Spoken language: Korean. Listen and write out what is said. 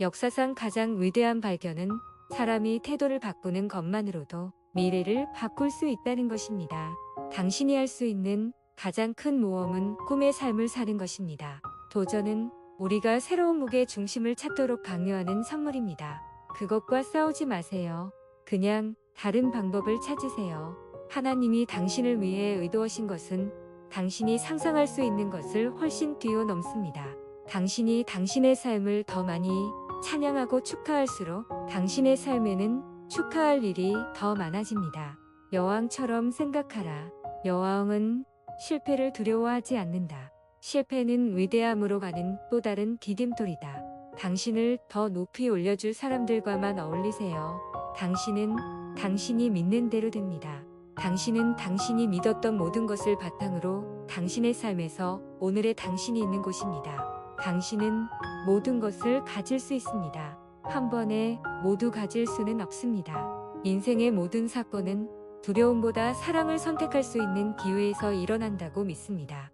역사상 가장 위대한 발견은 사람이 태도를 바꾸는 것만으로도 미래를 바꿀 수 있다는 것입니다. 당신이 할 수 있는 가장 큰 모험은 꿈의 삶을 사는 것입니다. 도전은 우리가 새로운 무게 중심을 찾도록 강요하는 선물입니다. 그것과 싸우지 마세요. 그냥 다른 방법을 찾으세요. 하나님이 당신을 위해 의도하신 것은 당신이 상상할 수 있는 것을 훨씬 뛰어넘습니다. 당신이 당신의 삶을 더 많이 찬양하고 축하할수록 당신의 삶에는 축하할 일이 더 많아집니다. 여왕처럼 생각하라. 여왕은 실패를 두려워하지 않는다. 실패는 위대함으로 가는 또 다른 디딤돌이다. 당신을 더 높이 올려줄 사람들과만 어울리세요. 당신은 당신이 믿는 대로 됩니다. 당신은 당신이 믿었던 모든 것을 바탕으로 당신의 삶에서 오늘의 당신이 있는 곳입니다. 당신은 모든 것을 가질 수 있습니다. 한 번에 모두 가질 수는 없습니다. 인생의 모든 사건은 두려움보다 사랑을 선택할 수 있는 기회에서 일어난다고 믿습니다.